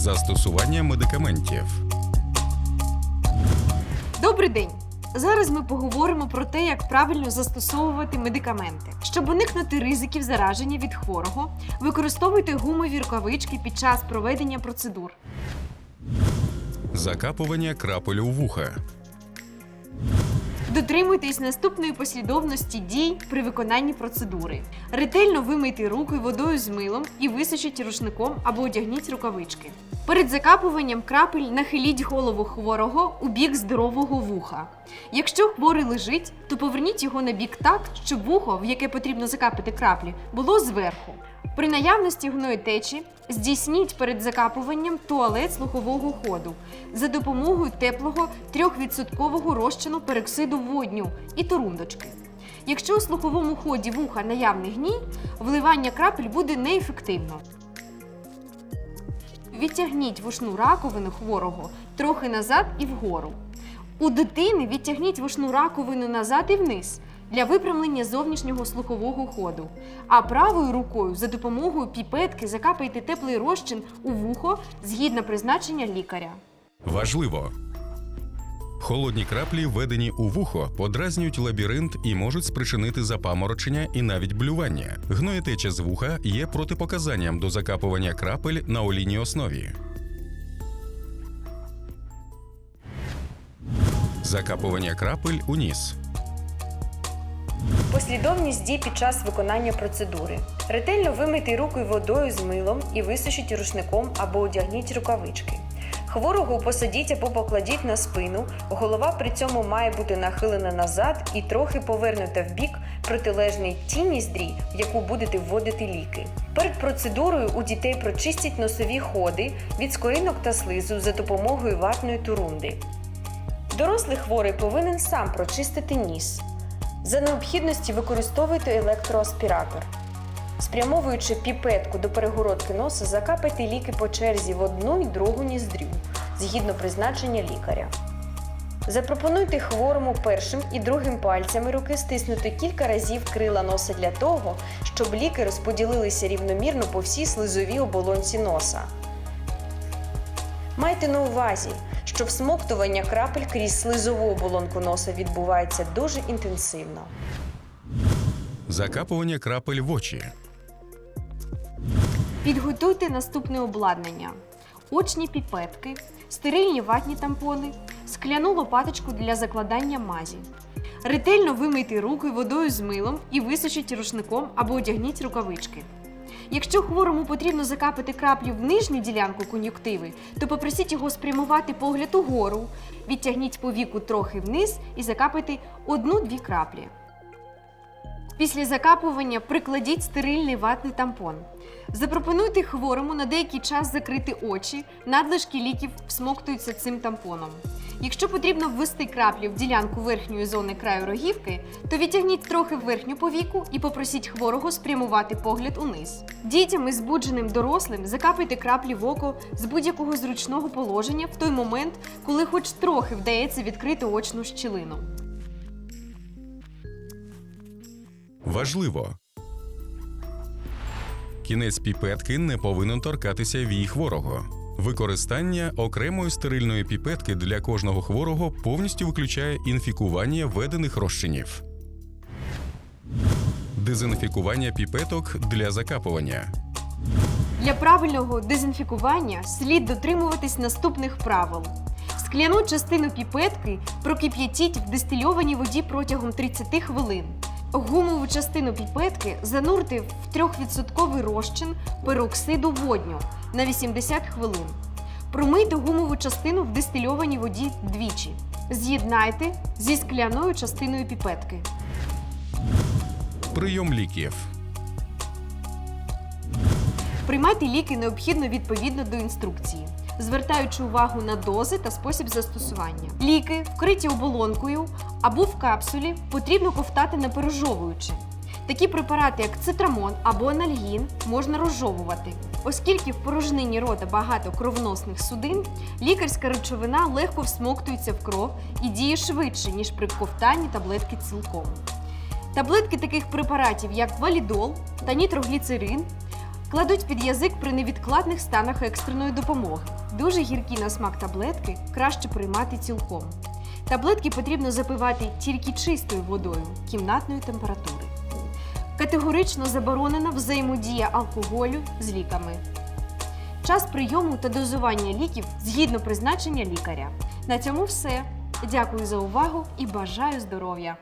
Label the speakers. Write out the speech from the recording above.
Speaker 1: Застосування медикаментів.
Speaker 2: Добрий день! Зараз ми поговоримо про те, як правильно застосовувати медикаменти. Щоб уникнути ризиків зараження від хворого, використовуйте гумові рукавички під час проведення процедур.
Speaker 1: Закапування крапель у вуха.
Speaker 2: Дотримуйтесь наступної послідовності дій при виконанні процедури. Ретельно вимийте руки водою з милом і висушіть рушником або одягніть рукавички. Перед закапуванням крапель нахиліть голову хворого у бік здорового вуха. Якщо хворий лежить, то поверніть його на бік так, щоб вухо, в яке потрібно закапати краплі, було зверху. При наявності гної течі здійсніть перед закапуванням туалет слухового ходу за допомогою теплого 3% розчину пероксиду водню і турундочки. Якщо у слуховому ході вуха наявний гній, вливання крапель буде неефективно. Відтягніть вушну раковину хворого трохи назад і вгору. У дитини відтягніть вушну раковину назад і вниз для випрямлення зовнішнього слухового ходу. А правою рукою за допомогою піпетки закапайте теплий розчин у вухо згідно призначення лікаря.
Speaker 1: Важливо. Холодні краплі, введені у вухо, подразнюють лабіринт і можуть спричинити запаморочення і навіть блювання. Гноєтеча з вуха є протипоказанням до закапування крапель на олійній основі. Закапування крапель у ніс.
Speaker 2: Послідовність дій під час виконання процедури. Ретельно вимийте руки водою з милом і висушіть рушником або одягніть рукавички. Хворого посадіть або покладіть на спину, голова при цьому має бути нахилена назад і трохи повернута в бік протилежний тій ніздрі, в яку будете вводити ліки. Перед процедурою у дітей прочистіть носові ходи від скоринок та слизу за допомогою ватної турунди. Дорослий хворий повинен сам прочистити ніс. За необхідності використовуйте електроаспіратор. Спрямовуючи піпетку до перегородки носа, закапайте ліки по черзі в одну і другу ніздрю, згідно призначення лікаря. Запропонуйте хворому першим і другим пальцями руки стиснути кілька разів крила носа для того, щоб ліки розподілилися рівномірно по всій слизовій оболонці носа. Майте на увазі, що всмоктування крапель крізь слизову оболонку носа відбувається дуже інтенсивно.
Speaker 1: Закапування крапель в очі.
Speaker 2: Підготуйте наступне обладнання: очні піпетки, стерильні ватні тампони, скляну лопаточку для закладання мазі. Ретельно вимийте руки водою з милом і висушіть рушником або одягніть рукавички. Якщо хворому потрібно закапати краплю в нижню ділянку кон'юктиви, то попросіть його спрямувати погляд угору, відтягніть повіку трохи вниз і закапайте одну-дві краплі. Після закапування прикладіть стерильний ватний тампон. Запропонуйте хворому на деякий час закрити очі, надлишки ліків всмоктуються цим тампоном. Якщо потрібно ввести краплі в ділянку верхньої зони краю рогівки, то відтягніть трохи верхню повіку і попросіть хворого спрямувати погляд униз. Дітям і збудженим дорослим закапайте краплі в око з будь-якого зручного положення в той момент, коли хоч трохи вдається відкрити очну щілину.
Speaker 1: Важливо. Кінець піпетки не повинен торкатися вій хворого. Використання окремої стерильної піпетки для кожного хворого повністю виключає інфікування введених розчинів. Дезінфікування піпеток для закапування.
Speaker 2: Для правильного дезінфікування слід дотримуватись наступних правил. Скляну частину піпетки прокип'ятіть в дистильованій воді протягом 30 хвилин. Гумову частину піпетки занурте в 3% розчин пероксиду водню на 80 хвилин. Промийте гумову частину в дистильованій воді двічі. З'єднайте зі скляною частиною піпетки.
Speaker 1: Прийом ліків.
Speaker 2: Приймайте ліки необхідно відповідно до інструкції, звертаючи увагу на дози та спосіб застосування. Ліки, вкриті оболонкою або в капсулі, потрібно ковтати не пережовуючи. Такі препарати, як цитрамон або анальгін, можна розжовувати. Оскільки в порожнині рота багато кровносних судин, лікарська речовина легко всмоктується в кров і діє швидше, ніж при ковтанні таблетки цілком. Таблетки таких препаратів, як валідол та нітрогліцерин, Кладуть під язик при невідкладних станах екстреної допомоги. Дуже гіркі на смак таблетки краще приймати цілком. Таблетки потрібно запивати тільки чистою водою кімнатної температури. Категорично заборонена взаємодія алкоголю з ліками. Час прийому та дозування ліків згідно призначення лікаря. На цьому все. Дякую за увагу і бажаю здоров'я!